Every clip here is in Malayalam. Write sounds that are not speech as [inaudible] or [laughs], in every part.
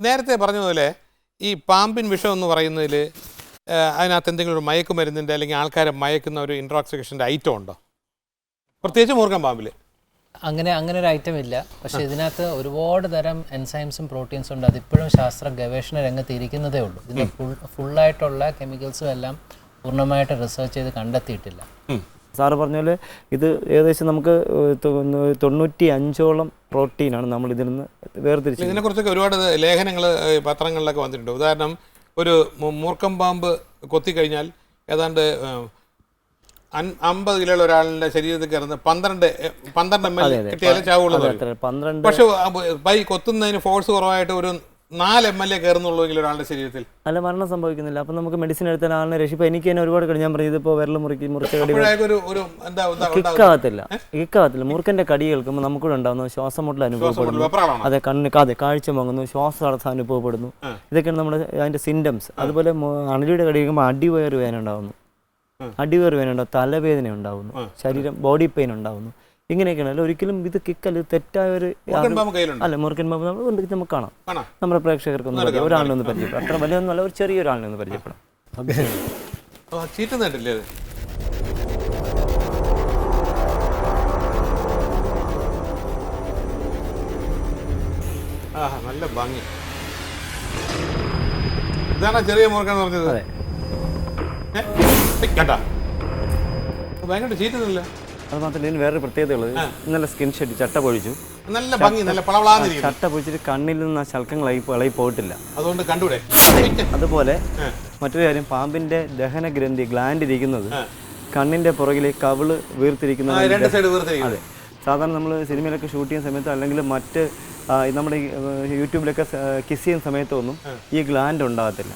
നേരത്തെ പറഞ്ഞതുപോലെ ഈ പാമ്പിൻ വിഷം എന്ന് പറയുന്നതിൽ അതിനകത്ത് എന്തെങ്കിലും ഒരു മയക്കുമരുന്നിന്റെ അല്ലെങ്കിൽ ആൾക്കാരെ മയക്കുന്ന ഒരു ഇൻട്രോക്സിക്കേഷന്റെ ഐറ്റം ഉണ്ടോ? പ്രത്യേകിച്ച് മൂർഖൻ പാമ്പിൽ അങ്ങനെ അങ്ങനെ ഒരു ഐറ്റം ഇല്ല. പക്ഷെ ഇതിനകത്ത് ഒരുപാട് തരം എൻസൈംസും പ്രോട്ടീൻസും ഉണ്ട്. അതിപ്പോഴും ശാസ്ത്ര ഗവേഷണ രംഗത്ത് ഇരിക്കുന്നതേ ഉള്ളൂ ഇതിന്റെ ഫുൾ ഫുള്ളായിട്ടുള്ള കെമിക്കൽസും എല്ലാം പൂർണമായിട്ട് റിസർച്ച് ചെയ്ത് കണ്ടെത്തിയിട്ടില്ല. സാറ് പറഞ്ഞ പോലെ ഇത് ഏകദേശം നമുക്ക് തൊണ്ണൂ- തൊണ്ണൂറ്റി അഞ്ചോളം പ്രോട്ടീനാണ് നമ്മൾ ഇതിൽ നിന്ന് വേർതിരിച്ചത് ഇതിനെക്കുറിച്ചൊക്കെ ഒരുപാട് ലേഖനങ്ങൾ പത്രങ്ങളിലൊക്കെ വന്നിട്ടുണ്ട്. ഉദാഹരണം ഒരു മൂർക്കം പാമ്പ് കൊത്തിക്കഴിഞ്ഞാൽ ഏതാണ്ട് അമ്പത് കിലോ ഒരാളിന്റെ ശരീരത്തിൽ കയറുന്ന പന്ത്രണ്ട് പന്ത്രണ്ട് എം എൽ കിട്ടിയാലേ ചാവുള്ളൂ എന്ന് അതെ, പറയും. പക്ഷെ കൊത്തുന്നതിന് ഫോഴ്സ് കുറവായിട്ട് ഒരു നാല് എം എൽ എ കയറുന്നുള്ളൂ ഒരാളുടെ ശരീരത്തിൽ. അല്ല മരണം സംഭവിക്കുന്നില്ല. അപ്പൊ നമുക്ക് മെഡിസിൻ എടുത്താൽ ആളിനെ രക്ഷിപ്പോ. എനിക്ക് തന്നെ ഒരുപാട് കടി ഞാൻ പറഞ്ഞു ഇപ്പോ വിരൽ മുറുക്കി മുറിച്ച കടി കിക്കാകത്തില്ല. കിക്കാകത്തില്ല. മുറുക്കന്റെ കടി കേൾക്കുമ്പോൾ നമുക്കൂടെ ഉണ്ടാവുന്നു ശ്വാസം മുട്ടൽ അനുഭവപ്പെടുന്നു അതെ കണ്ണ് അതെ കാഴ്ച മങ്ങുന്നു ശ്വാസതടസ്സം അനുഭവപ്പെടുന്നു. ഇതൊക്കെയാണ് നമ്മുടെ അതിന്റെ സിംറ്റംസ് അതുപോലെ അണലിയുടെ കടി കേൾക്കുമ്പോൾ അടിവയർ വേദന ഉണ്ടാവുന്നു. അടിവയർ വേദന ഉണ്ടാവും തലവേദന ഉണ്ടാവുന്നു ശരീരം ബോഡി പെയിൻ ഉണ്ടാവുന്നു. ഇങ്ങനെയൊക്കെയാണ്. അല്ല ഒരിക്കലും ഇത് കിക്കല്ല ഇത് തെറ്റായ ഒരു അല്ല മുറുക്കൻ ബാബു നമ്മൾ നമുക്ക് കാണാം. നമ്മുടെ പ്രേക്ഷകർക്കൊന്ന് പരിചയം ഒരാളിനെ ഒന്ന് പരിചയപ്പെടാം. അത്ര വലിയൊന്നുമല്ല ഒരു ചെറിയൊരാളിനെ ഒന്ന് പരിചയപ്പെടാം. നല്ല ഭംഗി. ഇതാണ് ചെറിയ എന്ന് പറഞ്ഞത്? ഭയങ്കര ചീറ്റുന്നില്ല അത് മാത്രമല്ല ഇതിന് വേറൊരു പ്രത്യേകതയുള്ളത്. നല്ല സ്കിൻ ഷെഡ് ചട്ട പൊഴിച്ചു. നല്ല ഭംഗി നല്ല ചട്ട പൊഴിച്ചിട്ട് കണ്ണിൽ നിന്ന് ആ ശൽക്കങ്ങൾ ഇളകി പോയിട്ടില്ല. അതുകൊണ്ട് കണ്ടൂടെ? അതുപോലെ മറ്റൊരു കാര്യം പാമ്പിന്റെ ദഹന ഗ്രന്ഥി ഗ്ലാൻഡ് ഇരിക്കുന്നത് കണ്ണിന്റെ പുറകിലെ കവിൾ വീർത്തിരിക്കുന്ന അതെ. സാധാരണ നമ്മൾ സിനിമയിലൊക്കെ ഷൂട്ട് ചെയ്യുന്ന സമയത്ത് അല്ലെങ്കിൽ മറ്റ് നമ്മുടെ യൂട്യൂബിലൊക്കെ കിസ് ചെയ്യുന്ന സമയത്തൊന്നും ഈ ഗ്ലാൻഡ് ഉണ്ടാകത്തില്ല.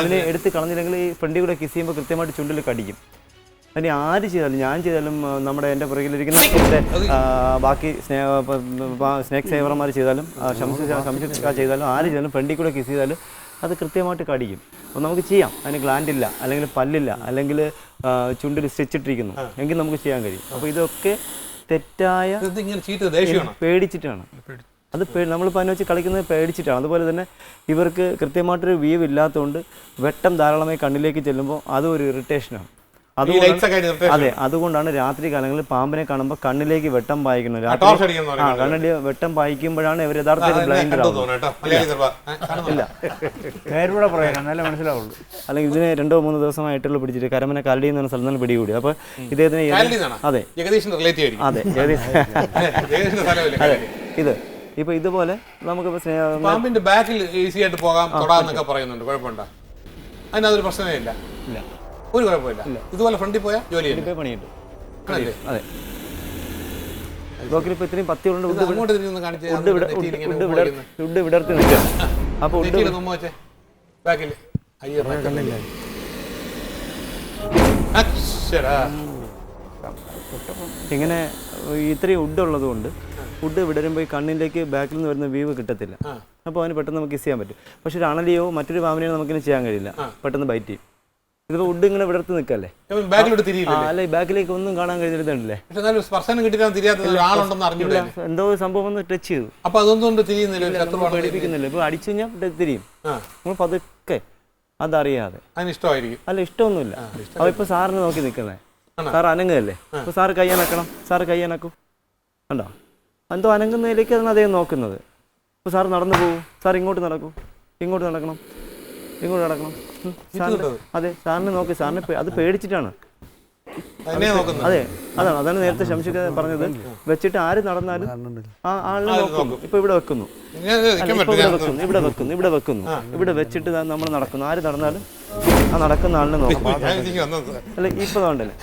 അതിനെ എടുത്ത് കളഞ്ഞില്ലെങ്കിൽ ഈ ഫ്രണ്ടിൽ കൂടെ കിസ് ചെയ്യുമ്പോൾ കൃത്യമായിട്ട് ചുണ്ടിൽ കടിക്കും. അതിന് ആര് ചെയ്താലും ഞാൻ ചെയ്താലും നമ്മുടെ എന്റെ പുറകിലിരിക്കുന്ന എന്റെ, ബാക്കി സ്നേ സ്നേക് സേവർമാർ ചെയ്താലും ശംസുക്ക ചെയ്താലും ആര് ചെയ്താലും ഫ്രണ്ടിൽ കൂടെ കിസ് ചെയ്താലും അത് കൃത്യമായിട്ട് കടിക്കും. അപ്പോൾ നമുക്ക് ചെയ്യാം. അതിന് ഗ്ലാൻഡ് ഇല്ല അല്ലെങ്കിൽ പല്ലില്ല അല്ലെങ്കിൽ ചുണ്ടിൽ സ്റ്റിച്ച് ഇട്ടിരിക്കുന്നു എങ്കിൽ നമുക്ക് ചെയ്യാൻ കഴിയും. അപ്പോൾ ഇതൊക്കെ തെറ്റായ പേടിച്ചിട്ടാണ്. അത് നമ്മൾ നമ്മളിപ്പോൾ അതിനെ വെച്ച് കളിക്കുന്നത് പേടിച്ചിട്ടാണ്. അതുപോലെ തന്നെ ഇവർക്ക് കൃത്യമായിട്ടൊരു വീവ് ഇല്ലാത്തതുകൊണ്ട് വെട്ടം ധാരാളമായി കണ്ണിലേക്ക് ചെല്ലുമ്പോൾ അതും ഒരു ഇറിറ്റേഷനാണ് അതുകൊണ്ട് അതെ അതുകൊണ്ടാണ് രാത്രി കാലങ്ങളിൽ പാമ്പിനെ കാണുമ്പോൾ കണ്ണിലേക്ക് വെട്ടം പായിക്കുന്നത്. രാത്രി ആ കണ്ണിൽ വെട്ടം പായിക്കുമ്പോഴാണ് ഇവർ യഥാർത്ഥത്തിൽ ബ്ലൈൻഡ് ആവുന്നത്. പറയാം. എന്നാലേ മനസ്സിലാവുള്ളൂ. അല്ലെങ്കിൽ ഇതിനെ രണ്ടോ മൂന്നോ ദിവസമായിട്ടുള്ള പിടിച്ചിട്ട് കരമന കരടി എന്ന സ്ഥലത്ത് നിന്ന് പിടികൂടി. അപ്പൊ ഇദ്ദേഹത്തിന്? അതെ. അതെ [laughs] അതെ. ഇത്. ഇപ്പൊ ഇതുപോലെ നമുക്ക് പാമ്പിന്റെ ബാക്കിൽ ഈസി ആയിട്ട് പോകാം തൊടാന്നൊക്കെ പറയുന്നുണ്ട്. കുഴപ്പമുണ്ടോ? അതിനതൊരു പ്രശ്നമേ ഇല്ല. ഇല്ല. ഒരു കുഴപ്പമില്ല ഇതുപോലെ ഫ്രണ്ടിൽ പോയാൽ ജോലി പണിയിട്ടു അതെ. ബ്ലോക്കിൽ ഇപ്പോൾ ഇത്രയും ഉണ്ട് ഉഡ് അങ്ങോട്ട് തിരിഞ്ഞൊന്ന് ഉഡ് വിടർത്തി അപ്പോൾ ബാക്കിൽ അയ്യോ ബാക്കിൽ. ഇങ്ങനെ ഇത്രയും ഉഡ് ഉള്ളത് കൊണ്ട് ഉഡ് വിടരുമ്പോൾ ഈ കണ്ണിലേക്ക് ബാക്കിൽ നിന്ന് വരുന്ന വ്യൂ കിട്ടത്തില്ല. അപ്പൊ അപ്പോൾ അവന് പെട്ടെന്ന് നമുക്ക് കിസ് ചെയ്യാൻ പറ്റും. പക്ഷെ ഒരു അണലിയോ മറ്റൊരു പാമ്പിനെയോ നമുക്കിനെ ചെയ്യാൻ കഴിയില്ല. പെട്ടെന്ന് ബൈറ്റ് ചെയ്യും. ഇതിപ്പോൾ വുഡ് ഇങ്ങനെ വിടർത്ത് നിൽക്കല്ലേ? അല്ലെ ബാക്കിലേക്ക് ഒന്നും കാണാൻ എന്നാലും സ്പർശനം എന്തോ സംഭവം ഒന്ന് ടച്ച് ചെയ്തു. അപ്പൊ അതൊന്നും പേടിപ്പിക്കുന്നില്ല. ഇപ്പൊ അടിച്ചു കഴിഞ്ഞാൽ തിരിയും. നമ്മൾ പതുക്കെ അതറിയാതെ. ഇഷ്ടമായിരിക്കും. അല്ല ഇഷ്ടമൊന്നുമില്ല. അപ്പൊ ഇപ്പൊ സാറിന് നോക്കി നിൽക്കുന്നേ. സാർ അനങ്ങുകയല്ലേ? അപ്പൊ സാറ് കയ്യാനക്കണം സാറ് കയ്യനക്കും കണ്ടോ? എന്തോ അനങ്ങുന്നതിലേക്ക് അതാണ് അദ്ദേഹം നോക്കുന്നത്. അപ്പൊ സാർ നടന്നു പോകൂ സാർ ഇങ്ങോട്ട് നടക്കൂ. ഇങ്ങോട്ട് നടക്കണം. ഇങ്ങോട്ട് നടക്കണം. സാറിന് അതെ സാറിന് നോക്കി. സാറിന് അത് പേടിച്ചിട്ടാണ്. അതെ. അതാണ്. അതാണ് നേരത്തെ ശംശിക പറഞ്ഞത്. വെച്ചിട്ട് ആര് നടന്നാലും ആ ആളിനെ നോക്കുന്നു. ഇപ്പൊ ഇവിടെ വെക്കുന്നു. ഇപ്പൊ ഇവിടെ വെക്കുന്നു. ഇവിടെ വെക്കുന്നു. ഇവിടെ വെക്കുന്നു. ഇവിടെ വെച്ചിട്ട് നമ്മൾ നടക്കുന്നു. ആര് നടന്നാലും ആ നടക്കുന്ന ആളിനെ നോക്കും. അല്ല ഇപ്പൊ ഉണ്ടല്ലേ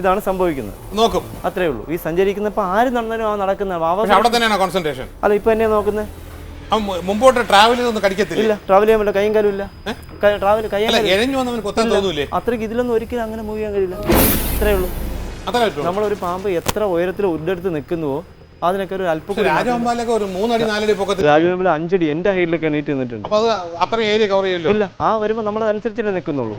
ഇതാണ് സംഭവിക്കുന്നത്. നോക്കും. അത്രേ ഉള്ളൂ. ഈ സഞ്ചരിക്കുന്നപ്പോ ആര് നടന്നാലും ആ നടക്കുന്ന അവിടെ തന്നെയാണ് കോൺസെൻട്രേഷൻ അല്ല ഇപ്പൊ എന്നെ നോക്കുന്നത് മുമ്പോട്ട് ട്രാവൽ ചെയ്തൊന്നും കടിക്കത്തില്ല? ഇല്ല ട്രാവൽ ചെയ്യാൻ പറ്റില്ല കൈയും കാലും ഇല്ല. ട്രാവൽ കയ്യാൻ എഴഞ്ഞു വന്നവന് കൊത്താൻ തോന്നൂലേ? അത്രയ്ക്ക് ഇതിലൊന്നും ഒരിക്കലും അങ്ങനെ മൂവ് ചെയ്യാൻ കഴിയില്ല. അത്രേ ഉള്ളൂ നമ്മളൊരു പാമ്പ് എത്ര ഉയരത്തിൽ ഉണ്ടെടുത്ത് നിൽക്കുന്നുവോ അതിനൊക്കെ ഒരു അല്പം രാജവമ്പാലൊക്കെ ഒരു മൂന്നടി നാലടി പൊക്കത്തിൽ അഞ്ചടി എന്റെ ഹൈറ്റിലൊക്കെ നീറ്റ് നിന്നിട്ടുണ്ട്. അപ്പൊ അത് അത്രയും ഏരിയ കവർ ചെയ്യല്ലോ. ആ വരുമ്പോൾ നമ്മൾ അതനുസരിച്ചല്ലേ നിൽക്കുന്നുള്ളൂ.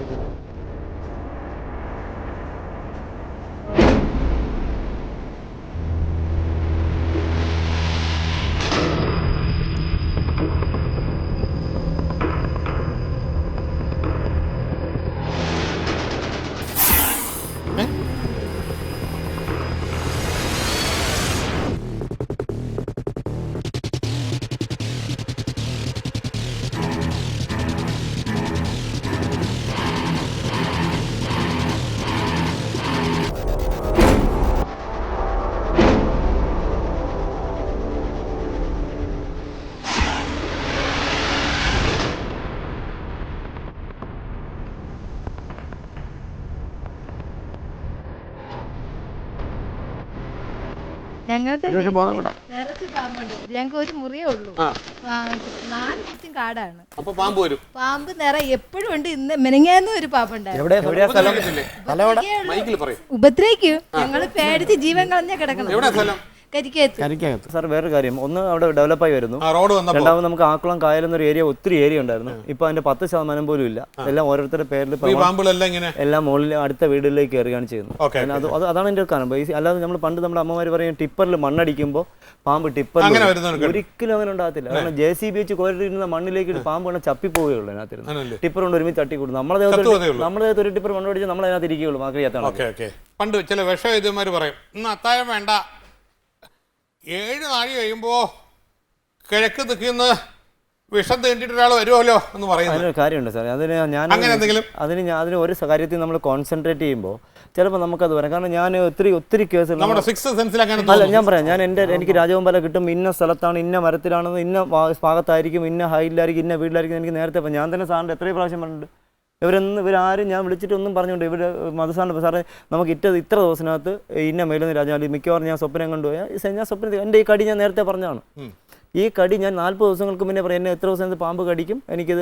പാമ്പുണ്ട് ഞങ്ങൾക്ക് ഒരു മുറിയേ ഉള്ളൂ. നാല് ചുറ്റും കാടാണ്. അപ്പൊ പാമ്പ് വരും. പാമ്പ് നിറ എപ്പോഴും ഉണ്ട്. ഇന്ന് മെനങ്ങാന്നും ഒരു പാമ്പുണ്ടായിരുന്നു ഉപദ്രവിക്കേ. ഞങ്ങൾ പേടിച്ച് ജീവൻ കളഞ്ഞ കിടക്കണം. എവിടെ സ്ഥലം? കരിക്കത്ത് കരിക്കകത്ത്. സാർ വേറൊരു കാര്യം. ഒന്ന് അവിടെ ഡെവലപ്പായി വരുന്നു. ആ റോഡ് രണ്ടാമത് നമുക്ക് ആക്കുളം കായൽ എന്നൊരു ഏരിയ ഒത്തിരി ഏരിയ ഉണ്ടായിരുന്നു. ഇപ്പൊ അതിന്റെ പത്ത് ശതമാനം പോലും ഇല്ല. എല്ലാം ഓരോരുത്തരുടെ പേരിൽ ഈ പാമ്പുകളെല്ലാം ഇങ്ങനെ? എല്ലാം മുകളിൽ അടുത്ത വീടുകളിലേക്ക് കയറുകയാണ് ചെയ്യുന്നത്. അത് അതാണ് എന്റെ കാരണം. അല്ലാതെ നമ്മൾ പണ്ട് നമ്മുടെ അമ്മമാര് പറയും ടിപ്പറിൽ മണ്ണടിക്കുമ്പോൾ പാമ്പ് ടിപ്പറിൽ ഒരിക്കലും അങ്ങനെ ഉണ്ടാകത്തില്ല. കാരണം ജെ സി ബി വെച്ച് കോരിട്ടിരുന്ന മണ്ണിലേക്ക് പാമ്പ് വേണം ചപ്പിപ്പോവുകയുള്ളൂ അതിനകത്തിരുന്ന്. ആണല്ലേ? ടിപ്പർ കൊണ്ട് ഒരുമിച്ച് തട്ടിക്കൂടും. നമ്മുടെ നമ്മളെ ദേഹത്ത് ഉള്ളൂ. നമ്മുടെ ദേഹത്ത് ഒരു ടിപ്പർ മണ്ണടിച്ച് നമ്മളതിനകത്ത് നമ്മൾ അതിനകത്ത് ഇരിക്കുകയുള്ളൂ. മാക്രിയാത്താണ് ഓക്കെ ഓക്കെ. പണ്ട് ചില വിഷവൈദ്യന്മാർ പറയും ഇന്ന് അത്താഴം വേണ്ട ഏഴ് നാഴി കഴിയുമ്പോ കിഴക്ക് നിൽക്കുന്ന വിഷം തേണ്ടിട്ടൊരാൾ ഒരാൾ വരുമല്ലോ എന്ന് പറയുന്നത്. അതിനൊരു കാര്യമുണ്ട് സാർ അതിന് ഞാൻ അങ്ങനെ എന്തെങ്കിലും? അതിന് ഞാൻ അതിന് ഒരു കാര്യത്തിൽ നമ്മൾ കോൺസെൻട്രേറ്റ് ചെയ്യുമ്പോൾ ചിലപ്പോൾ നമുക്കത് വരാം കാരണം ഞാൻ ഒത്തിരി ഒത്തിരി കേസ് നമ്മുടെ സിക്സ് സെൻസിൽ അങ്ങനെ അല്ല ഞാൻ പറയാം. ഞാൻ എന്റെ എനിക്ക് രാജഗോപാല കിട്ടും. ഇന്ന സ്ഥലത്താണ് ഇന്ന മരത്തിലാണെന്ന് ഇന്ന ഭാഗത്തായിരിക്കും ഇന്ന ഹൈറ്റിലായിരിക്കും ഇന്ന വീട്ടിലായിരിക്കും എനിക്ക് നേരത്തെ ഞാൻ തന്നെ സാറിന്റെ എത്രയും പ്രാവശ്യം പറഞ്ഞിട്ടുണ്ട്. ഇവരൊന്നും ഇവരാരും ഞാൻ വിളിച്ചിട്ടൊന്നും പറഞ്ഞുകൊണ്ട് ഇവർ മധുസാറിന്റെ സാറേ നമുക്ക് ഇറ്റ ഇത്ര ദിവസത്തിനകത്ത് ഇന്ന മേലെന്ന് രാജാവിൽ മിക്കവാറും ഞാൻ സ്വപ്നം കണ്ടുപോയാൽ ഞാൻ സ്വപ്നം എന്റെ ഈ കടി ഞാൻ നേരത്തെ പറഞ്ഞതാണ്. ഈ കടി ഞാൻ നാൽപ്പത് ദിവസങ്ങൾക്ക് മുന്നേ പറയും എന്നെ എത്ര ദിവസം പാമ്പ് കടിക്കും എനിക്കിത്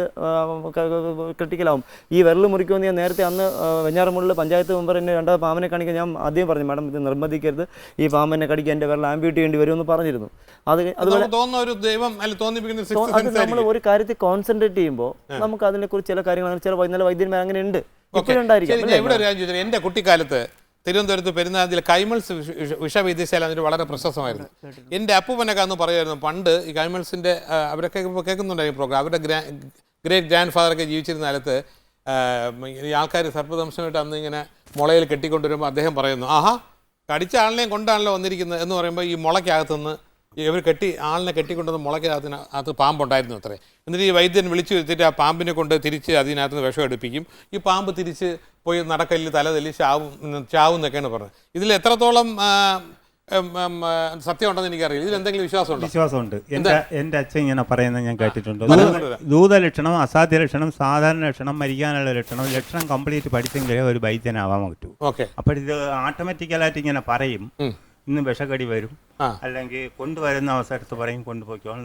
ക്രിട്ടിക്കലാവും. ഈ വിരൽ മുറിക്കുമെന്ന് ഞാൻ നേരത്തെ അന്ന് വെഞ്ഞാറമുള്ളിൽ പഞ്ചായത്ത് മെമ്പർ എന്നെ രണ്ടാമത് പാമ്പിനെ കാണിക്കാൻ ഞാൻ ആദ്യം പറഞ്ഞു മാഡം ഇത് നിർബന്ധിക്കരുത്. ഈ പാമ്പിനെ കടിക്കാൻ എന്റെ വിരൽ ആംബ്യൂട്ട് ചെയ്യേണ്ടി വരുമെന്ന് പറഞ്ഞിരുന്നു. അത് അത് അതുപോലെ നമ്മൾ ഒരു കാര്യത്തിൽ കോൺസെൻട്രേറ്റ് ചെയ്യുമ്പോൾ നമുക്ക് അതിനെക്കുറിച്ച് ചില കാര്യങ്ങൾ ചില നല്ല വൈദ്യന്മാർ അങ്ങനെ ഉണ്ട്. ഓക്കെ ഇപ്പോഴും ഉണ്ടായിരിക്കും ശരി, ഞാൻ ഇവിടെ ഒരു കാര്യം ചോദിച്ചത് എന്റെ കുട്ടിക്കാലത്ത് തിരുവനന്തപുരത്ത് പെരുന്നാതിൽ കൈമൾസ് വിഷ- വിഷ- വിഷവൈദ്യശാല എന്നിട്ട് വളരെ പ്രശസ്തമായിരുന്നു. എന്റെ അപ്പൂപ്പനൊക്കെ അന്ന് പറയുമായിരുന്നു പണ്ട് ഈ കൈമൾസിന്റെ അവരൊക്കെ ഇപ്പോൾ കേൾക്കുന്നുണ്ടായിരുന്നു പ്രോഗ്രാം അവരുടെ ഗ്രാ ഗ്രേറ്റ് ഗ്രാൻഡ് ഫാദറൊക്കെ ജീവിച്ചിരുന്ന കാലത്ത് ഈ ആൾക്കാർ സർപ്പദംശമായിട്ട് അന്ന് ഇങ്ങനെ മുളയിൽ കെട്ടിക്കൊണ്ടുവരുമ്പോൾ അദ്ദേഹം പറയുന്നു ആഹാ കടിച്ച ആളിനെയും കൊണ്ടാണല്ലോ വന്നിരിക്കുന്നത് എന്ന് പറയുമ്പോൾ ഈ മുളയ്ക്കകത്തുനിന്ന് ഇവർ കെട്ടി ആളിനെ കെട്ടിക്കൊണ്ടുവന്ന് മുളയ്ക്കകത്തിന് അത് പാമ്പുണ്ടായിരുന്നു അത്രേ. എന്നിട്ട് ഈ വൈദ്യൻ വിളിച്ചു വരുത്തിയിട്ട് ആ പാമ്പിനെ കൊണ്ട് തിരിച്ച് അതിനകത്ത് നിന്ന് വിഷം എടുപ്പിക്കും. ഈ പാമ്പ് തിരിച്ച് പോയി നടക്കല്ലിൽ തല തല്ലി ചാവും ചാവും എന്നൊക്കെയാണ് പറഞ്ഞത്. ഇതിൽ എത്രത്തോളം സത്യമുണ്ടെന്ന് എനിക്കറിയില്ല. ഇതിൽ എന്തെങ്കിലും വിശ്വാസമുണ്ടോ? വിശ്വാസമുണ്ട്. എന്റെ എന്റെ അച്ഛൻ ഇങ്ങനെ പറയുന്നത് ഞാൻ കേട്ടിട്ടുണ്ട്. ദൂത- ലക്ഷണം ദൂതലക്ഷണം അസാധ്യ ലക്ഷണം സാധാരണ ലക്ഷണം മരിക്കാനുള്ള ലക്ഷണം ലക്ഷണം കംപ്ലീറ്റ് പഠിച്ചെങ്കിലേ ഒരു വൈദ്യനാവാൻ പറ്റൂ. ഓക്കെ. അപ്പോൾ ഇത് ഓട്ടോമാറ്റിക്കലായിട്ട് ഇങ്ങനെ പറയും. ഇന്ന് വിഷക്കടി വരും. അല്ലെങ്കിൽ കൊണ്ടുവരുന്ന അവസരത്ത് പറയും കൊണ്ടുപോയിക്കോളാം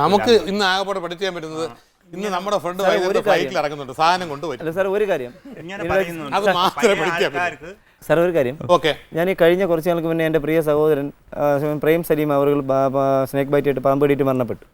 നമുക്ക് ഇന്ന് ആകെപ്പാടെ പഠിക്കാൻ പറ്റുന്നത് ഇന്ന് നമ്മുടെ ഫ്രണ്ട് സാർ, ഒരു ഫ്ലൈറ്റിൽ ഇറങ്ങുന്നുണ്ട്. സാധനം കൊണ്ടുവരും അല്ല സാർ ഒരു കാര്യം. അത് മാത്രമേ പഠിക്കാൻ പറ്റൂ. സാർ ഒരു കാര്യം. ഓക്കെ. ഞാൻ ഈ കഴിഞ്ഞ കുറച്ച് നാൾക്ക് മുന്നേ എന്റെ പ്രിയ സഹോദരൻ പ്രേം സലീം അവർ സ്നേക്ക് ബൈറ്റ് ആയിട്ട് പാമ്പ് കടിയിട്ട് മരണപ്പെട്ടു.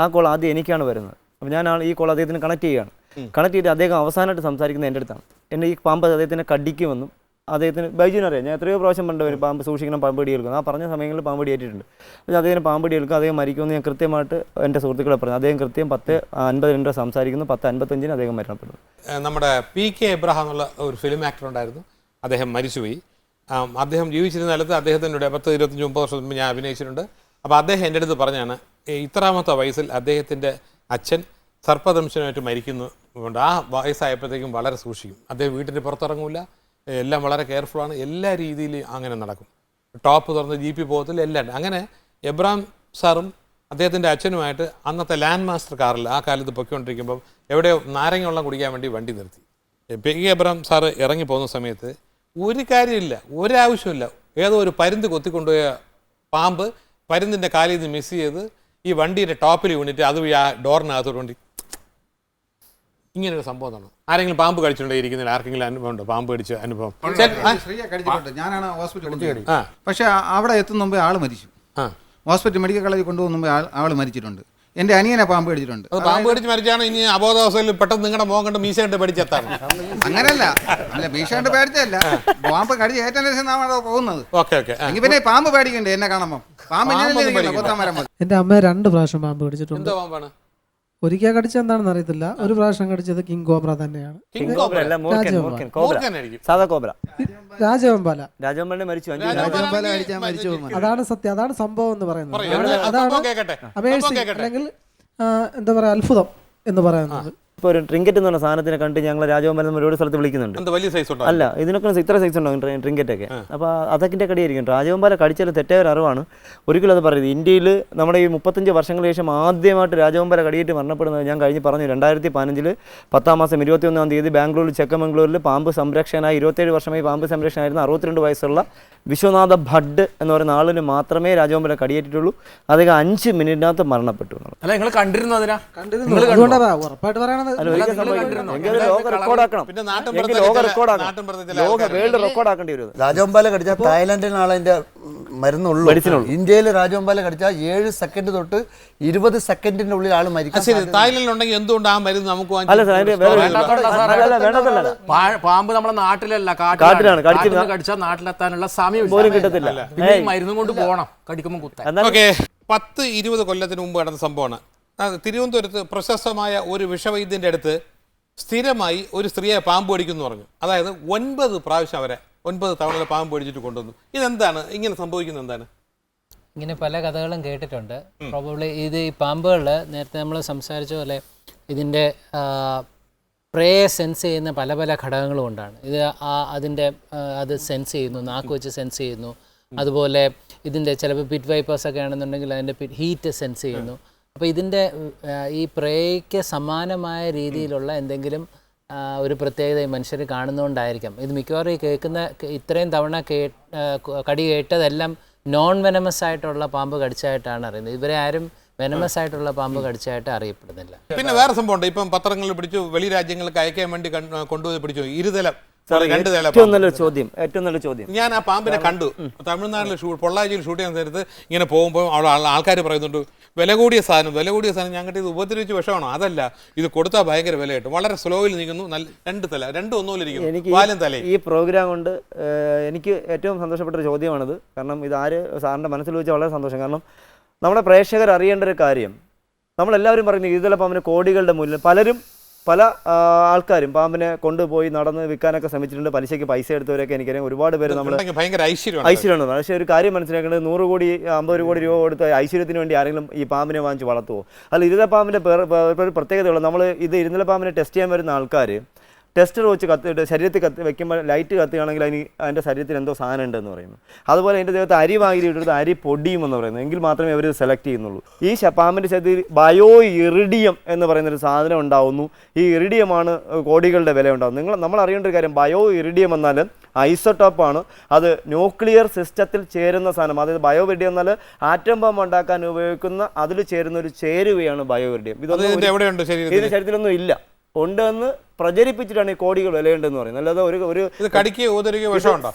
ആ കോൾ ആദ്യം എനിക്കാണ് വരുന്നത്. അപ്പോൾ ഞാൻ ഈ കോൾ അദ്ദേഹത്തിന് കണക്ട് ചെയ്യുകയാണ്. കണക്ട് ചെയ്തിട്ട് അദ്ദേഹം അവസാനമായിട്ട് സംസാരിക്കുന്നത് എന്റെ അടുത്താണ്. എന്നെ ഈ പാമ്പ് അദ്ദേഹത്തിനെ കടിക്കുമെന്നും അദ്ദേഹത്തിന് ബൈജുവിന് അറിയാം. ഞാൻ എത്രയോ പ്രാവശ്യം പണ്ട് പാമ്പ് സൂക്ഷിക്കണം പാമ്പ് എടുക്കും ആ പറഞ്ഞ സമയങ്ങളിൽ പാമ്പ് ഏറ്റിട്ടുണ്ട് അപ്പോൾ അദ്ദേഹത്തിന് പാമ്പ് എടുക്കും അദ്ദേഹം മരിക്കുമെന്ന് ഞാൻ കൃത്യമായിട്ട് എന്റെ സുഹൃത്തുക്കളെ പറഞ്ഞു. അദ്ദേഹം കൃത്യം പത്ത് അൻപത് രണ്ട് സംസാരിക്കുന്നു. പത്ത് അൻപത്തഞ്ചിന് അദ്ദേഹം മരണപ്പെടുന്നു. നമ്മുടെ പി കെ എബ്രഹാം എന്നുള്ള ഒരു ഫിലിം ആക്ടർ ഉണ്ടായിരുന്നു. അദ്ദേഹം മരിച്ചുപോയി. അദ്ദേഹം ജീവിച്ചിരുന്ന കാലത്ത് അദ്ദേഹത്തിന്റെ പത്ത് ഇരുപത്തഞ്ച് മുപ്പത് വർഷം മുമ്പ് ഞാൻ അഭിനയിച്ചിട്ടുണ്ട്. അപ്പോൾ അദ്ദേഹം എന്റെ അടുത്ത് പറഞ്ഞാണ് "ഏ, ഇത്രാമത്തെ വയസ്സിൽ അദ്ദേഹത്തിന്റെ അച്ഛൻ സർപ്പദംശനമായിട്ട് മരിക്കുന്നു അതുകൊണ്ട് ആ വയസ്സായപ്പോഴത്തേക്കും വളരെ സൂക്ഷിക്കും. അദ്ദേഹം വീട്ടിന് പുറത്തിറങ്ങൂല എല്ലാം വളരെ കെയർഫുൾ ആണ്. എല്ലാ രീതിയിലും അങ്ങനെ നടക്കും. ടോപ്പ് തുറന്ന് ജി പി പോകത്തില്ല എല്ലാം അങ്ങനെ എബ്രാം സാറും അദ്ദേഹത്തിന്റെ അച്ഛനുമായിട്ട് അന്നത്തെ ലാൻഡ് മാസ്റ്റർ കാറിൽ ആ കാലത്ത് പൊയ്ക്കൊണ്ടിരിക്കുമ്പോൾ എവിടെയോ നാരങ്ങ വെള്ളം കുടിക്കാൻ വേണ്ടി വണ്ടി നിർത്തി. പി എബ്രാം സാറ് ഇറങ്ങി പോകുന്ന സമയത്ത് ഒരു കാര്യമില്ല ഒരാവശ്യമില്ല ഏതോ ഒരു പരുന്ത് കൊത്തിക്കൊണ്ടുപോയ പാമ്പ് പരുന്തിന്റെ കാലിൽ നിന്ന് മിസ് ചെയ്ത് ഈ വണ്ടിയുടെ ടോപ്പിൽ വീണിട്ട് അത് ആ ഡോറിനകത്തോട്ട് കൊണ്ട് ഇങ്ങനെ ഒരു സംഭവം നടന്നു ആരെങ്കിലും പാമ്പ് കഴിച്ചിട്ടുണ്ടോ ഇരിക്കുന്നതിൽ? ആർക്കെങ്കിലും അനുഭവം ഉണ്ടോ? പാമ്പ് കടിച്ച അനുഭവം? ശ്രീയെ കടിച്ചിട്ടുണ്ട്. ഞാനാണ് ഹോസ്പിറ്റലിൽ കൊണ്ടുപോയത്. പക്ഷെ അവിടെ എത്തുന്ന മുമ്പേ ആൾ മരിച്ചു. ഹോസ്പിറ്റൽ മെഡിക്കൽ കോളേജിൽ കൊണ്ടുപോകുന്ന മുമ്പ് ആൾ ആൾ മരിച്ചിട്ടുണ്ട്. എന്റെ അനിയനെ പാമ്പ് കടിച്ചിട്ടുണ്ട്. പാമ്പ് കടിച്ച് മരിച്ചാണ് ഇനി അബോധാവസ്ഥയിൽ പെട്ടെന്ന് നിങ്ങളുടെ മോൻ കണ്ട് മീശ കണ്ട് അങ്ങനല്ല. അല്ല ഭീഷണി പേടിച്ചല്ല പാമ്പ് കടിച്ച് ഏറ്റവും ശേഷം നാം അവിടെ പോകുന്നത്. Okay okay. എങ്കിൽ പിന്നെ പാമ്പ് പേടിക്കണ്ടേ? എന്നെ കാണുമ്പോൾ പാമ്പ്. എന്റെ അമ്മ രണ്ട് പ്രാവശ്യം പാമ്പ് കടിച്ചിട്ടുണ്ട്. എന്താ പാമ്പാണ്? ഒരിക്കൽ കടിച്ചത് എന്താണെന്ന് അറിയത്തില്ല ഒരു പ്രാവശ്യം കടിച്ചത് കിങ് കോബ്ര തന്നെയാണ് കിങ് കോബ്ര അല്ല. കോബ്ര. സാധാ കോബ്ര രാജവെമ്പാല മരിച്ചു അഞ്ചു രാജവെമ്പാല കടിച്ചാൽ മരിച്ചു പോകും. അതാണ് സത്യം അതാണ് സംഭവം എന്ന് പറയുന്നത് പറയൂ. അതാണ് സംഭവം കേക്കട്ടെ. സംഭവം കേക്കട്ടെ. അല്ലെങ്കിൽ ആ, എന്താ പറയാ അത്ഭുതം എന്ന് പറയുന്നത് ഇപ്പോൾ ഒരു ട്രിങ്കറ്റ് എന്ന് പറഞ്ഞ സാധനത്തിനെ കണ്ട് ഞങ്ങൾ രാജഗോപാലൻ ഒരുപാട് സ്ഥലത്ത് വിളിക്കുന്നുണ്ട്. എന്ത് വലിയ സൈസ് അല്ല ഇതിനൊക്കെ ഇത്ര സൈസ് ഉണ്ടാകും ട്രിങ്കറ്റ് ഒക്കെ. അപ്പോൾ അതൊക്കെ കടിയായിരിക്കും. രാജഗോപാല കടിച്ചാൽ തെറ്റായ ഒരു അറിവാണ്. ഒരിക്കലും അത് പറയുന്നത് ഇന്ത്യയിൽ നമ്മുടെ ഈ മുപ്പത്തഞ്ച് വർഷങ്ങൾക്ക് ശേഷം ആദ്യമായിട്ട് രാജഗോപാല കടിയേറ്റ് മരണപ്പെടുന്നത് ഞാൻ കഴിഞ്ഞ് പറഞ്ഞു രണ്ടായിരത്തി പതിനഞ്ചിൽ പത്താം മാസം ഇരുപത്തിയൊന്നാം തീയതി ബാംഗ്ലൂരിൽ ചെക്കമംഗ്ലൂരിൽ പാമ്പ് സംരക്ഷകനായി ഇരുപത്തേഴ് വർഷമായി പാമ്പ് സംരക്ഷകനായിരുന്ന അറുപത്തിരണ്ട് വയസ്സുള്ള വിശ്വനാഥ ഭഡ് എന്ന് പറയുന്ന ആളിന് മാത്രമേ രാജഗോപാല കടിയേറ്റിട്ടുള്ളൂ. അദ്ദേഹം അഞ്ച് മിനിറ്റിനകത്ത് മരണപ്പെട്ടു. അല്ല നിങ്ങൾ കണ്ടിരുന്നു അതിനാ? ഉറപ്പായിട്ട് പറയണത് രാജവമ്പാല കടിച്ചാൽ തായ്ലാന്റിനാണ് അതിന്റെ മരുന്നുള്ളൂ. ഇന്ത്യയിൽ രാജവമ്പാല കടിച്ചാൽ ഏഴ് സെക്കൻഡ് തൊട്ട് ഇരുപത് സെക്കൻഡിന്റെ ഉള്ളിൽ ആൾ ആ, മരിക്കും തായ്ലൻഡിലുണ്ടെങ്കിൽ എന്തുകൊണ്ട് ആ മരുന്ന് നമുക്ക് പാമ്പ് നമ്മുടെ നാട്ടിലല്ല കാട്ടിലാണ്, കടിച്ച കടിച്ചാൽ നാട്ടിലെത്താനുള്ള സമയം പോലും കിട്ടത്തില്ല. മരുന്നും കൊണ്ട് പോകണം കടിക്കുമ്പോൾ കുത്താൻ. പത്ത് ഇരുപത് കൊല്ലത്തിന് മുമ്പ് നടന്ന സംഭവമാണ്. തിരുവനന്തപുരത്ത് പ്രശസ്തമായ ഒരു വിഷവൈദ്യന്റെ അടുത്ത് സ്ഥിരമായി ഒരു സ്ത്രീയെ പാമ്പ് കടിക്കുന്നു പറഞ്ഞു. അതായത് ഒൻപത് പ്രാവശ്യം അവരെ ഒൻപത് തവണ പാമ്പ് കടിച്ചിട്ട് കൊണ്ടുവന്നു. ഇതെന്താണ്? ഇങ്ങനെ സംഭവിക്കുന്നത് എന്താണ്? ഇങ്ങനെ പല കഥകളും കേട്ടിട്ടുണ്ട്. പ്രോബബ്ലി ഇത് ഈ പാമ്പുകളിൽ നേരത്തെ നമ്മൾ സംസാരിച്ച പോലെ ഇതിന്റെ പ്രേ സെൻസ് ചെയ്യുന്ന പല പല ഘടകങ്ങളും കൊണ്ടാണ്. ഇത് ആ അതിന്റെ അത് സെൻസ് ചെയ്യുന്നു നാക്ക് വെച്ച് സെൻസ് ചെയ്യുന്നു. അതുപോലെ ഇതിന്റെ ചിലപ്പോൾ പിറ്റ് വൈപ്പേഴ്സ് ഒക്കെ ആണെന്നുണ്ടെങ്കിൽ അതിന്റെ ഹീറ്റ് സെൻസ് ചെയ്യുന്നു. അപ്പോൾ ഇതിന്റെ ഈ പ്രേയ്ക്ക് സമാനമായ രീതിയിലുള്ള എന്തെങ്കിലും ഒരു പ്രത്യേകത ഈ മനുഷ്യർ കാണുന്നതുകൊണ്ടായിരിക്കാം ഇത് മിക്കവാറും ഈ കേൾക്കുന്ന ഇത്രയും തവണ കേ കടി കേട്ടതെല്ലാം നോൺ വെനമസ് ആയിട്ടുള്ള പാമ്പ് കടിച്ചായിട്ടാണ് അറിയുന്നത്. ഇവരെ ആരും വെനമസ് ആയിട്ടുള്ള പാമ്പ് കടിച്ചായിട്ട് അറിയപ്പെടുന്നില്ല. പിന്നെ വേറെ സംഭവമുണ്ട് ഇപ്പം പത്രങ്ങളിൽ പിടിച്ചു വെളി രാജ്യങ്ങൾക്ക് അയക്കാൻ വേണ്ടി കൊണ്ടുപോയി പിടിച്ചു. ഇരുതലം. ഏറ്റവും നല്ല ചോദ്യം ഏറ്റവും നല്ല ചോദ്യം. ഞാൻ ആ പാമ്പിനെ കണ്ടു. തമിഴ്നാട്ടിൽ പൊള്ളാച്ചിയിൽ ഷൂട്ട് ചെയ്യാൻ നേരത്ത് ഇങ്ങനെ പോകുമ്പോൾ ആൾക്കാർ പറയുന്നുണ്ട് വില കൂടിയ സാധനം വില കൂടിയ സാധനം ഞങ്ങൾക്ക് ഇത് ഉപദ്രവിച്ച് വിഷമാണോ? അതല്ല. ഇത് കൊടുത്താൽ ഭയങ്കര വില കിട്ടും വളരെ സ്ലോയിൽ നിൽക്കുന്നു. നല്ല രണ്ട് തല രണ്ട് ഒന്നുമില്ലിരിക്കുന്നു. വാലും തല ഈ പ്രോഗ്രാം കൊണ്ട് എനിക്ക് ഏറ്റവും സന്തോഷപ്പെട്ട ഒരു ചോദ്യമാണിത്. കാരണം ഇത് ആര് സാറിന്റെ മനസ്സിൽ വെച്ചാൽ വളരെ സന്തോഷം. കാരണം നമ്മുടെ പ്രേക്ഷകർ അറിയേണ്ട ഒരു കാര്യം. നമ്മളെല്ലാവരും പറയുന്നത് ഇതിലപ്പം അവന് കോടികളുടെ മൂല്യം. പലരും പല ആൾക്കാരും പാമ്പിനെ കൊണ്ടുപോയി നടന്ന് വിൽക്കാനൊക്കെ ശ്രമിച്ചിട്ടുണ്ട്. പലിശയ്ക്ക് പൈസ എടുത്തവരൊക്കെ എനിക്കറിയാം. ഒരുപാട് പേര് നമ്മൾ ഐശ്വര്യമാണ്. പക്ഷേ ഒരു കാര്യം മനസ്സിലാക്കേണ്ടത് നൂറ് കോടി അമ്പത് കോടി രൂപ കൊടുത്ത് ഐശ്വര്യത്തിന് വേണ്ടി ആരെങ്കിലും ഈ പാമ്പിനെ വാങ്ങിച്ച് വളർത്തുമോ അല്ല ഇരുതല പാമ്പിന്റെ ഒരു പ്രത്യേകതയുള്ള. നമ്മൾ ഇത് ഇരുതല പാമ്പിനെ ടെസ്റ്റ് ചെയ്യാൻ വരുന്ന ആൾക്കാർ ടെസ്റ്റർ വെച്ച് കത്ത് ശരീരത്തിൽ കത്തി വെക്കുമ്പോൾ ലൈറ്റ് കത്തുകയാണെങ്കിൽ അതിന് അതിന്റെ ശരീരത്തിൽ എന്തോ സാധനം ഉണ്ടെന്ന് പറയുന്നു. അതുപോലെ അതിന്റെ ദേഹത്ത് അരി വാങ്ങി ഇട്ടെടുത്ത് അരി പൊടിയും എന്ന് പറയുന്നത് എങ്കിൽ മാത്രമേ അവർ സെലക്ട് ചെയ്യുന്നുള്ളൂ. ഈ ശപ്പാമ്പിന്റെ പാമ്പിന്റെ ശരീരത്തിൽ ബയോ ഇറിഡിയം എന്ന് പറയുന്നൊരു സാധനം ഉണ്ടാവുന്നു. ഈ ഇറിഡിയമാണ് കോടികളുടെ വില ഉണ്ടാകുന്നത് നിങ്ങൾ നമ്മൾ അറിയേണ്ട ഒരു കാര്യം ബയോ ഇറിഡിയം എന്നാൽ ഐസോടോപ്പ് ആണ്. അത് ന്യൂക്ലിയർ സിസ്റ്റത്തിൽ ചേരുന്ന സാധനം. അതായത് ബയോ ഇറിഡിയം എന്നാൽ ആറ്റം ബോംബ് ഉണ്ടാക്കാൻ ഉപയോഗിക്കുന്ന അതിൽ ചേരുന്ന ഒരു ചേരുവയാണ് ബയോ ഇറിഡിയം അത് ഇതൊന്നും ഇതിന് ശരീരത്തിലൊന്നും ഇല്ല. ഉണ്ടെന്ന് പ്രചരിപ്പിച്ചിട്ടാണ് ഈ കോടികൾ വിലയുണ്ടെന്ന് പറയുന്നത്. അല്ലാതെ ഒരു ഒരു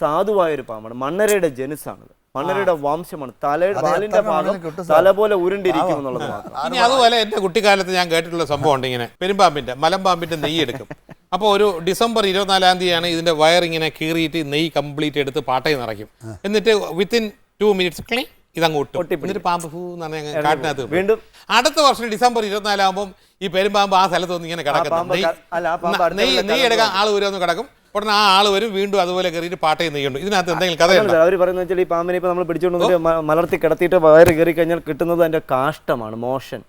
സാധുവായ ഒരു പാമ്പാണ്. മണ്ണരയുടെ ജനുസാണ് മണ്ണരയുടെ വംശമാണ്. തലയുടെ വാലിന്റെ ഭാഗം തല പോലെ ഉരുണ്ടിരിക്കും എന്നുള്ളത് മാത്രം. ഇനി അതുപോലെ എന്റെ കുട്ടിക്കാലത്ത് ഞാൻ കേട്ടിട്ടുള്ള സംഭവം ഉണ്ട് ഇങ്ങനെ. പെരുമ്പാമ്പിന്റെ മലമ്പാമ്പിന്റെ നെയ്യ് എടുക്കും. അപ്പോൾ ഒരു ഡിസംബർ ഇരുപത്തിനാലാം തീയതിയാണ് ഇതിന്റെ വയർ ഇങ്ങനെ കീറിയിട്ട് നെയ്യ് കംപ്ലീറ്റ് എടുത്ത് പാട്ടയിൽ നിറയ്ക്കും. എന്നിട്ട് വിത്തിൻ ടു മിനിറ്റ്സ് ക്ലീൻ ഇതങ്ങ് ഒട്ടും. എന്നിട്ട് പാമ്പ് ഫൂ എന്ന് കാട്ടിനകത്ത് വീണ്ടും അടുത്ത വർഷം ഡിസംബർ ഇരുപത്തിനാലാകുമ്പോൾ ഈ പെരുമ്പാമ്പ് ആ സ്ഥലത്ത് ഒന്ന് ഇങ്ങനെ കിടക്കുന്നത് നെയ്യ് നെയ്യ് എടുക്കാൻ ആൾ വരുമെന്ന് കിടക്കും. ഉടനെ ആ ആൾ വരും. വീണ്ടും അതുപോലെ കയറിയിട്ട് പാട്ടേ നെയ്യുണ്ട്. ഇതിനകത്ത് എന്തെങ്കിലും കഥയുണ്ടോ? അവർ പറയുന്നത് വെച്ചാൽ ഈ പാമ്പിനെ ഇപ്പൊ നമ്മൾ പിടിച്ചുകൊണ്ട് മലർത്തി കിടത്തിയിട്ട് വയറ് കയറി കഴിഞ്ഞാൽ കിട്ടുന്നത് അതിന്റെ കാഷ്ടമാണ് മോഷൻ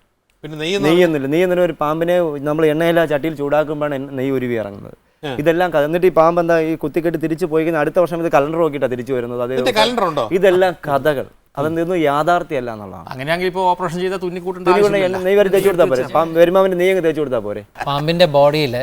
പിന്നെ നെയ്യ് നെയ്യൊന്നുമില്ല നെയ്യൊന്നും ഒരു പാമ്പിനെ നമ്മൾ എണ്ണയില ചട്ടിയിൽ ചൂടാക്കുമ്പോഴാണ് നെയ്യ് ഉരുവി ഇറങ്ങുന്നത്. ഇതെല്ലാം കഥ എന്നിട്ട് ഈ പാമ്പ് എന്താ ഈ കുത്തിക്കെട്ട് തിരിച്ചു പോയി കഴിഞ്ഞാൽ അടുത്ത വർഷം ഇത് കലണ്ടർ നോക്കിയിട്ടാണ് തിരിച്ചു വരുന്നത്. അതെ കലണ്ടർ ഉണ്ടോ ഇതെല്ലാം കഥകൾ. അതൊന്നും യാഥാർത്ഥ്യമല്ല എന്നുള്ളതാണ്. അങ്ങനെയാണെങ്കിൽ ഇപ്പോൾ ഓപ്പറേഷൻ ചെയ്ത തുന്നിക്കൂട്ടുണ്ട് വരെ തേച്ച് കൊടുത്താൽ പോരെ. വരുമാവിന്റെ നീ അങ്ങ് തേച്ചു കൊടുത്താൽ പോരെ. പാമ്പിന്റെ ബോഡിയിൽ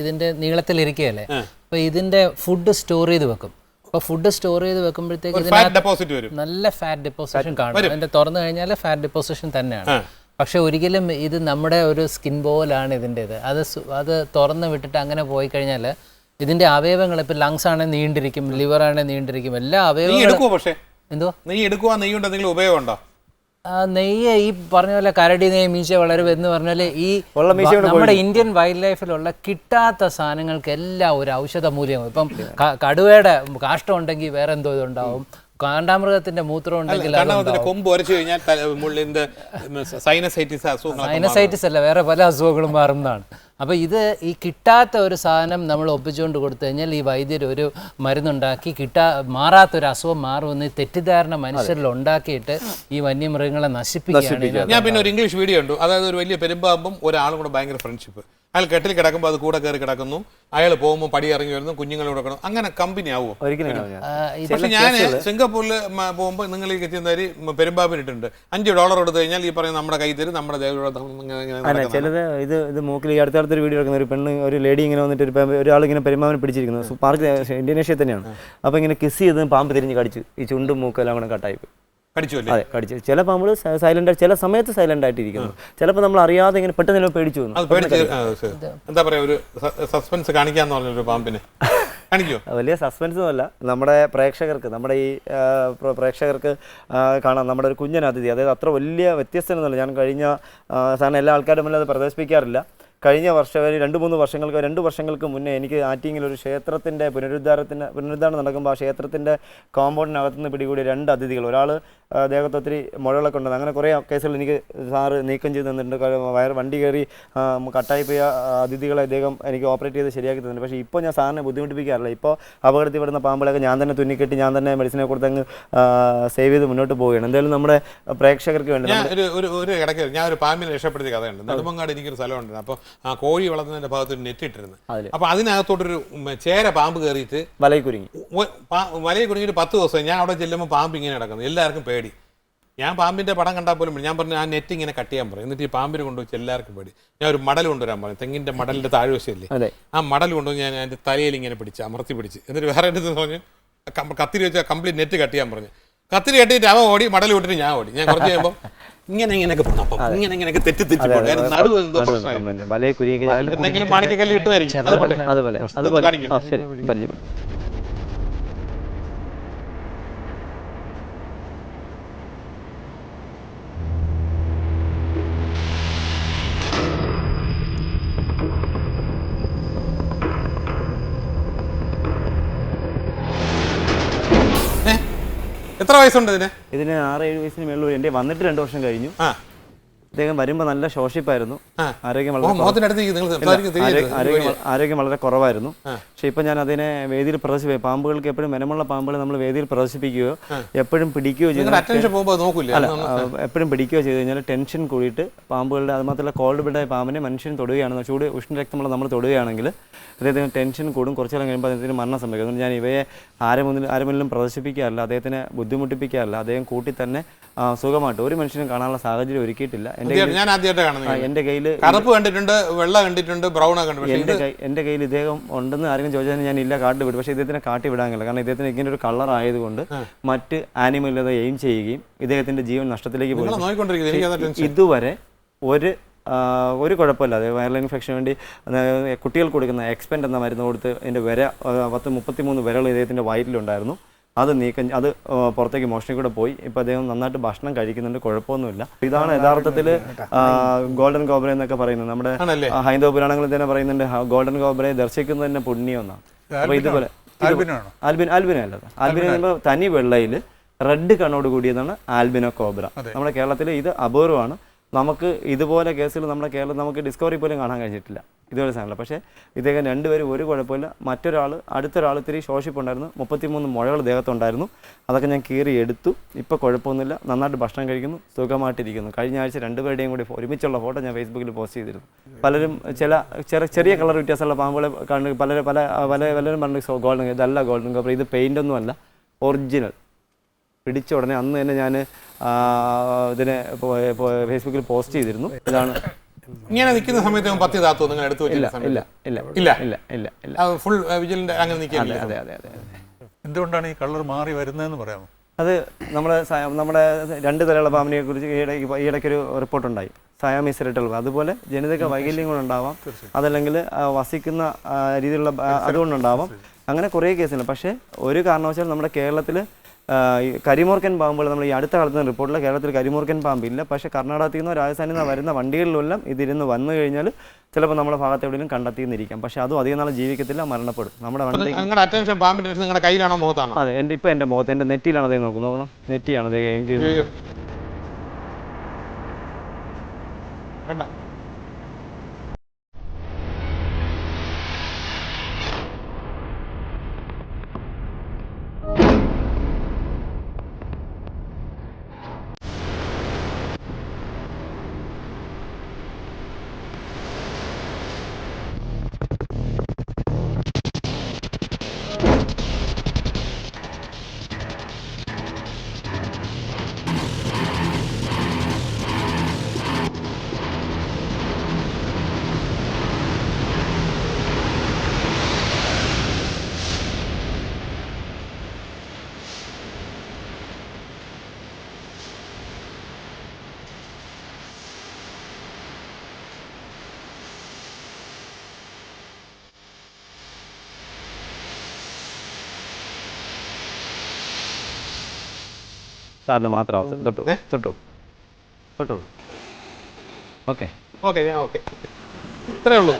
ഇതിന്റെ നീളത്തിൽ ഇരിക്കുകയല്ലേ അപ്പൊ ഇതിന്റെ ഫുഡ് സ്റ്റോർ ചെയ്ത് വെക്കും. അപ്പൊ ഫുഡ് സ്റ്റോർ ചെയ്ത് വെക്കുമ്പോഴത്തേക്ക് ഫാറ്റ് ഇതിനകത്ത് വരും. നല്ല ഫാറ്റ് ഡെപ്പോസിഷൻ കാണും. അതിന്റെ തുറന്നു കഴിഞ്ഞാൽ ഫാറ്റ് ഡെപ്പോസിഷൻ തന്നെയാണ്. പക്ഷെ ഒരിക്കലും ഇത് നമ്മുടെ ഒരു സ്കിൻ പോലാണ് ഇതിന്റെ ഇത് അത് അത് തുറന്ന് വിട്ടിട്ട് അങ്ങനെ പോയി കഴിഞ്ഞാൽ ഇതിന്റെ അവയവങ്ങൾ ഇപ്പൊ ലങ്സ് ആണെങ്കിൽ നീണ്ടിരിക്കും ലിവർ ആണെങ്കിൽ നീണ്ടിരിക്കും എല്ലാ അവയവങ്ങളും പക്ഷേ? എന്തോ നെയ്യ് എടുക്കുക നെയ്യ് കൊണ്ട് എന്തെങ്കിലും ഉപയോഗമുണ്ടോ? ഉണ്ടോ നെയ്യ് ഈ പറഞ്ഞ പോലെ കരടി നെയ്യ് മീശ വളരും എന്ന് പറഞ്ഞാൽ ഈ നമ്മുടെ ഇന്ത്യൻ വൈൽഡ് ലൈഫിലുള്ള കിട്ടാത്ത സാധനങ്ങൾക്ക് എല്ലാം ഒരു ഔഷധ മൂല്യം ഇപ്പം കടുവയുടെ കാഷ്ടം ഉണ്ടെങ്കിൽ വേറെ എന്തോ ഇതുണ്ടാവും. കാണ്ടാമൃഗത്തിന്റെ മൂത്രം ഉണ്ടെങ്കിൽ കൊമ്പ് ഉരച്ചു കഴിഞ്ഞാൽ മുള്ളിന്റെ സൈനസൈറ്റിസ് അസുഖങ്ങൾ സൈനസൈറ്റിസ് അല്ല വേറെ പല അസുഖങ്ങളും മാറുന്നതാണ്. അപ്പോൾ ഇത് ഈ കിട്ടാത്ത ഒരു സാധനം നമ്മൾ ഒപ്പിച്ചുകൊണ്ട് കൊടുത്തു കഴിഞ്ഞാൽ ഈ വൈദ്യർ ഒരു മരുന്നുണ്ടാക്കി കിട്ടാ മാറാത്തൊരു അസുഖം മാറുമെന്ന് തെറ്റിദ്ധാരണ മനുഷ്യരിൽ ഉണ്ടാക്കിയിട്ട് ഈ വന്യമൃഗങ്ങളെ നശിപ്പിക്കുകയാണ് ഞാൻ പിന്നെ ഒരു ഇംഗ്ലീഷ് വീഡിയോ ഉണ്ട് അതായത് ഒരു വലിയ പെരുമ്പാമ്പും ഒരാളും കൂടെ ഭയങ്കര ഫ്രണ്ട്ഷിപ്പ് അയാൾ കെട്ടിൽ കിടക്കുമ്പോൾ അത് കൂടെ കയറി കിടക്കുന്നു. അയാൾ പോകുമ്പോൾ പടി ഇറങ്ങി വരുന്നു കുഞ്ഞുങ്ങളെ കൊടുക്കണം അങ്ങനെ കമ്പനി ആവുമോ പക്ഷെ ഞാൻ സിംഗപ്പൂരിൽ പോകുമ്പോൾ നിങ്ങൾ ഈ ചെന്നേരി പെരുമ്പാമ്പിനിട്ടുണ്ട് അഞ്ച് ഡോളർ എടുത്തു കഴിഞ്ഞാൽ ഈ പറയുന്ന നമ്മുടെ കൈ തരും നമ്മുടെ. ചിലത് ഇത് ഇത് മൂക്കിൽ ഈ അടുത്തടുത്തൊരു വീഡിയോ എടുക്കുന്ന ഒരു പെണ്ണ് ഒരു ലേഡി ഇങ്ങനെ വന്നിട്ട് ഒരു ഒരാൾ ഇങ്ങനെ പെരുമാവിനെ പിടിച്ചിരിക്കുന്നത് പാർക്ക് ഇന്തോനേഷ്യ തന്നെയാണ്. അപ്പോൾ ഇങ്ങനെ കിസ് ചെയ്ത് പാമ്പ് തിരിഞ്ഞ് കടിച്ചു. ഈ ചുണ്ടും മൂക്കെല്ലാം അങ്ങനെ കൂടെ കട്ടായി പോയി. അല്ലേ? അതെ കടിച്ചു. ചില പാമ്പുകൾ സൈലന്റ് ചില സമയത്ത് സൈലന്റ് ആയിട്ടിരിക്കുന്നു. ചിലപ്പോൾ നമ്മൾ അറിയാതെ ഇങ്ങനെ പെട്ടെന്ന് പേടിച്ചു. എന്താ പറയാ ഒരു സസ്പെൻസ് കാണിക്കാന്ന് പറഞ്ഞൊരു പാമ്പിനെ. [laughs] വലിയ സസ്പെൻസ് ഒന്നുമല്ല. നമ്മുടെ പ്രേക്ഷകർക്ക് നമ്മുടെ ഈ പ്രേക്ഷകർക്ക് കാണാം. നമ്മുടെ ഒരു കുഞ്ഞൻ അതിഥി. അതായത് അത്ര വലിയ വ്യത്യസ്തമെന്നല്ല ഞാൻ കഴിഞ്ഞ സാധനം എല്ലാ ആൾക്കാരും മുന്നിൽ അത് പ്രദർശിപ്പിക്കാറില്ല. കഴിഞ്ഞ വർഷം ഒരു രണ്ട് മൂന്ന് വർഷങ്ങൾക്ക് രണ്ട് വർഷങ്ങൾക്ക് മുന്നേ എനിക്ക് ആറ്റിങ്ങിൽ ഒരു ക്ഷേത്രത്തിന്റെ പുനരുദ്ധാരത്തിന് പുനരുദ്ധാരണം നടക്കുമ്പോൾ ആ ക്ഷേത്രത്തിന്റെ കോമ്പൗണ്ടിനകത്ത് നിന്ന് പിടികൂടിയ രണ്ട് അതിഥികൾ. ഒരാൾ ദേഹത്ത് ഒത്തിരി മുഴകളൊക്കെ ഉണ്ട്. അങ്ങനെ കുറേ കേസുകൾ എനിക്ക് സാറ് നീക്കം ചെയ്ത് തന്നിട്ടുണ്ട്. വയർ വണ്ടി കയറി കട്ടായി പോയ അതിഥികളെ അദ്ദേഹം എനിക്ക് ഓപ്പറേറ്റ് ചെയ്ത് ശരിയാക്കി തന്നിട്ടുണ്ട്. പക്ഷേ ഇപ്പോൾ ഞാൻ സാറിനെ ബുദ്ധിമുട്ടിപ്പിക്കാറില്ല. ഇപ്പോൾ അപകടത്തിൽ പെടുന്ന പാമ്പുകളൊക്കെ ഞാൻ തന്നെ തുന്നിക്കെട്ടി ഞാൻ തന്നെ മെഡിസിനെ കൊടുത്തങ്ങ് സേവ് ചെയ്ത് മുന്നോട്ട് പോവുകയാണ്. എന്തായാലും നമ്മുടെ പ്രേക്ഷകർക്ക് വേണ്ടി ഞാൻ ഒരു ഒരു ഒരു ഇടയ്ക്ക് ഞാൻ ഒരു പാമ്പിനെ രക്ഷപ്പെടുത്തിയ കഥയുണ്ട്. നെടുമങ്ങാട് എനിക്കൊരു സ്ഥലമുണ്ട്. അപ്പോൾ ആ കോഴി വളർത്തുന്നതിന്റെ ഭാഗത്ത് ഒരു നെറ്റ് ഇട്ടിരുന്നു അപ്പൊ അതിനകത്തോട്ടൊരു ചേര പാമ്പ് കയറിയിട്ട് വലയിൽ കുരുങ്ങി. കുരുങ്ങിട്ട് വലയിൽ കുടുങ്ങിയിട്ട് പത്ത് ദിവസം ഞാൻ അവിടെ ചെല്ലുമ്പോൾ പാമ്പ് ഇങ്ങനെ കിടക്കുന്നു. എല്ലാവർക്കും പേടി. ഞാൻ പാമ്പിന്റെ പടം കണ്ടാൽ പോലും ഞാൻ പറഞ്ഞു ആ നെറ്റ് ഇങ്ങനെ കട്ട് ചെയ്യാൻ പറയും. എന്നിട്ട് ഈ പാമ്പിന് കൊണ്ടുവച്ച് എല്ലാവർക്കും പേടി. ഞാൻ ഒരു മടൽ കൊണ്ടുവരാൻ പറഞ്ഞു. തെങ്ങിന്റെ മടലിന്റെ താഴ്വശമില്ലേ അതെ. ആ മടൽ കൊണ്ടുവന്ന് ഞാൻ എന്റെ തലയിൽ ഇങ്ങനെ പിടിച്ച് അമർത്തി പിടിച്ച്. എന്നിട്ട് വേറെ എന്റെ പറഞ്ഞു? കത്തിരി വെച്ചാൽ കംപ്ലീറ്റ് നെറ്റ് കട്ട് ചെയ്യാൻ പറഞ്ഞു. കത്തിരി കട്ടിയിട്ട് അവൻ ഓടി മടൽ വിട്ടിട്ട് ഞാൻ ഓടി. ഞാൻ കുറച്ച് കഴിയുമ്പോൾ ഇങ്ങനെ ഇങ്ങനെയൊക്കെ പോകണം അപ്പം ഇങ്ങനെ ഇങ്ങനെയൊക്കെ തെറ്റി തെറ്റി പോകണം നടുവ് എന്തോ പ്രശ്നമായി. എന്തെങ്കിലും മാണിക്കല്ല് പോട്ടെ. അതുപോലെ. അതുപോലെ. ശരി. പരിചയം. എത്ര വയസ്സുണ്ട് ഇതിന്? ഇതിന് ആറ് ഏഴ് വയസ്സിന് മേളിൽ എന്റെ വന്നിട്ട് രണ്ട് വർഷം കഴിഞ്ഞു. ആ. അദ്ദേഹം വരുമ്പോൾ നല്ല ശോഷിപ്പായിരുന്നു. ആരോഗ്യം വളരെ ആരോഗ്യം- വളരെ കുറവായിരുന്നു. പക്ഷെ ഇപ്പം ഞാൻ അതിനെ വേദിയിൽ പ്രദർശിപ്പിക്കും പാമ്പുകൾക്ക് എപ്പോഴും മെനമുള്ള പാമ്പുകൾ നമ്മൾ വേദിയിൽ പ്രദർശിപ്പിക്കുകയോ എപ്പോഴും പിടിക്കുകയോ അല്ല എപ്പോഴും പിടിക്കുകയോ ചെയ്ത് കഴിഞ്ഞാൽ ടെൻഷൻ കൂടിയിട്ട് പാമ്പുകളുടെ അതുമാത്രമല്ല കോൾഡ് ബ്ലഡായ പാമ്പിനെ മനുഷ്യൻ തൊടുകയാണെന്ന് ചൂട് ഉഷ്ണരക്തമുള്ള നമ്മൾ തൊടുകയാണെങ്കിൽ അദ്ദേഹത്തിന് ടെൻഷൻ കൂടും. കുറച്ചു നേരം കഴിയുമ്പോൾ അദ്ദേഹത്തിന് മരണം സംഭവിക്കും. അതുകൊണ്ട് ഞാൻ ഇവയെ ആരെ മുന്നിൽ ആരെ മുന്നിലും പ്രദർശിപ്പിക്കാറില്ല. അദ്ദേഹത്തിനെ ബുദ്ധിമുട്ടിപ്പിക്കാറില്ല. അദ്ദേഹം കൂട്ടി തന്നെ സുഖമായിട്ട് ഒരു മനുഷ്യനും കാണാനുള്ള സാഹചര്യം ഒരുക്കിയിട്ടില്ല. ഞാൻ ആദ്യമായിട്ട് ആ, കാണുന്നത് എന്റെ കയ്യിൽ കറുപ്പ് കണ്ടിട്ടുണ്ട് വെള്ള കണ്ടിട്ടുണ്ട് ബ്രൗൺ കണ്ടിട്ടുണ്ട്. എന്റെ കയ്യിൽ ഇദ്ദേഹം ഉണ്ടെന്ന് ആരെങ്കിലും ചോദിച്ചാൽ ഞാൻ ഇല്ല കാട്ടി വിടും. പക്ഷേ ഇദ്ദേഹത്തിനെ കാട്ടി വിടാനില്ല. കാരണം ഇദ്ദേഹത്തിന് ഇങ്ങനെ ഒരു കളർ ആയതുകൊണ്ട് മറ്റ് ആനിമൽ അത് എയിം ചെയ്യുകയും ഇദ്ദേഹത്തിന്റെ ജീവൻ നഷ്ടത്തിലേക്ക് പോകും ഇതുവരെ ഒരു ഒരു കുഴപ്പമില്ല. അതായത് വൈറൽ ഇൻഫെക്ഷന് വേണ്ടി കുട്ടികൾക്ക് കൊടുക്കുന്ന എക്സ്പെൻഡ് എന്ന മരുന്ന് കൊടുത്ത് എന്റെ വിര പത്ത് മുപ്പത്തി മൂന്ന് വിരകൾ ഇദ്ദേഹത്തിന്റെ വയറ്റിലുണ്ടായിരുന്നു. അത് നീക്കം അത് പുറത്തേക്ക് മോഷണി കൂടെ പോയി. ഇപ്പൊ അദ്ദേഹം നന്നായിട്ട് ഭക്ഷണം കഴിക്കുന്നുണ്ട് കുഴപ്പമൊന്നുമില്ല. ഇതാണ് യഥാർത്ഥത്തിൽ ഗോൾഡൻ കോബ്ര എന്നൊക്കെ പറയുന്നത്. നമ്മുടെ? ഹൈന്ദവ പുരാണങ്ങളിൽ തന്നെ പറയുന്നുണ്ട് ഗോൾഡൻ കോബ്രയെ ദർശിക്കുന്നത് തന്നെ പുണ്യം എന്നാണ്. അപ്പോൾ ഇതുപോലെ? ആൽബിൻ ആൽബിനോ അല്ല ആൽബിനോ എന്ന് പറയുമ്പോൾ തനി വെള്ളയിൽ റെഡ് കണ്ണോട് കൂടിയതാണ് ആൽബിനോ കോബ്ര. നമ്മുടെ കേരളത്തിൽ ഇത് അപൂർവമാണ്. നമുക്ക് ഇതുപോലെ കേസിൽ നമ്മുടെ കേരളം നമുക്ക് ഡിസ്കവറി പോലും കാണാൻ കഴിഞ്ഞിട്ടില്ല. ഇതുപോലെ സാധനമില്ല പക്ഷേ ഇദ്ദേഹം രണ്ടുപേരും ഒരു കുഴപ്പമില്ല. മറ്റൊരാൾ അടുത്തൊരാൾ ഇത്തിരി ശോഷിപ്പുണ്ടായിരുന്നു. മുപ്പത്തിമൂന്ന് മുഴകൾ ദേഹത്തുണ്ടായിരുന്നു അതൊക്കെ ഞാൻ കീറി എടുത്തു. ഇപ്പോൾ കുഴപ്പമൊന്നുമില്ല. നന്നായിട്ട് ഭക്ഷണം കഴിക്കുന്നു. സുഖമായിട്ടിരിക്കുന്നു. കഴിഞ്ഞ ആഴ്ച രണ്ടുപേരുടെയും കൂടി ഒരുമിച്ചുള്ള ഫോട്ടോ ഞാൻ ഫേസ്ബുക്കിൽ പോസ്റ്റ് ചെയ്തിരുന്നു. പലരും ചില ചെറിയ ചെറിയ കളർ വ്യത്യാസമുള്ള പാമ്പുകളെ കണ്ട് പല പല പല പലരും പറഞ്ഞു ഗോൾഡൻ ഇതല്ല ഗോൾഡൻ കോപ്പർ ഇത് പെയിന്റ് ഒന്നും അല്ല. ഒറിജിനൽ. പിടിച്ച ഉടനെ അന്ന് തന്നെ ഞാൻ ഇതിനെ ഫേസ്ബുക്കിൽ പോസ്റ്റ് ചെയ്തിരുന്നു. ഇതാണ് ഇങ്ങനെ നിൽക്കുന്ന സമയത്ത് പത്തി താത്തു നിങ്ങൾ എടുത്തു ഇല്ല വെച്ചില്ല ഇല്ല ഇല്ല ഇല്ല. ഇല്ല ഇല്ല ഇല്ല ഫുൾ വിജിലന്റ് അങ്ങനെ അതെ നിൽക്കില്ല അതെ അതെ അതെ എന്തുകൊണ്ടാണ് ഈ കളർ മാറി വരുന്നതെന്ന് പറയാമോ? അത് നമ്മുടെ നമ്മുടെ രണ്ട് തലയുള്ള പാമ്പിനെ കുറിച്ച് ഈയിടയ്ക്ക് ഈ റിപ്പോർട്ട് റിപ്പോർട്ടുണ്ടായി. സയാമീസ് ഇരട്ടൽ അതുപോലെ ജനിതക വൈകല്യം കൊണ്ടുണ്ടാവാം. അതല്ലെങ്കിൽ വസിക്കുന്ന രീതിയിലുള്ള അതുകൊണ്ടുണ്ടാവാം. അങ്ങനെ കുറേ കേസുണ്ട്. പക്ഷേ ഒരു കാരണവശാലും നമ്മുടെ കേരളത്തിൽ കരിമൂർക്കൻ പാമ്പുകൾ നമ്മൾ ഈ അടുത്ത കാലത്ത് റിപ്പോർട്ടിൽ കേരളത്തിൽ കരിമൂർക്കൻ പാമ്പില്ല. പക്ഷേ കർണാടകത്തിൽ നിന്നോ രാജസ്ഥാനിൽ നിന്നോ വരുന്ന വണ്ടികളിലെല്ലാം ഇതിരുന്ന് വന്നു കഴിഞ്ഞാൽ ചിലപ്പോൾ നമ്മുടെ ഭാഗത്ത് എവിടെയെങ്കിലും കണ്ടെത്തിയെന്നിരിക്കാം. പക്ഷേ അതും അധികം നാളെ ജീവിക്കത്തില്ല മരണപ്പെടും. നമ്മുടെ വണ്ടി നിങ്ങളുടെ അറ്റൻഷൻ നിങ്ങളുടെ കയ്യിലാണോ മുഖത്താണോ? അതെ എന്റെ ഇപ്പം എന്റെ മുഖത്ത് എന്റെ നെറ്റിയിലാണ് അതേ നോക്കുന്നത്? നോക്കണം. നെറ്റിയാണ് അതേ ഗെയിം ചെയ്യുന്നത്. വേണ്ട. സാറിന് മാത്രം അവസരം തൊട്ടു തൊട്ടു. തൊട്ടു. ഓക്കെ. ഓക്കെ ഞാൻ ഓക്കെ. ഇത്രേ ഉള്ളൂ.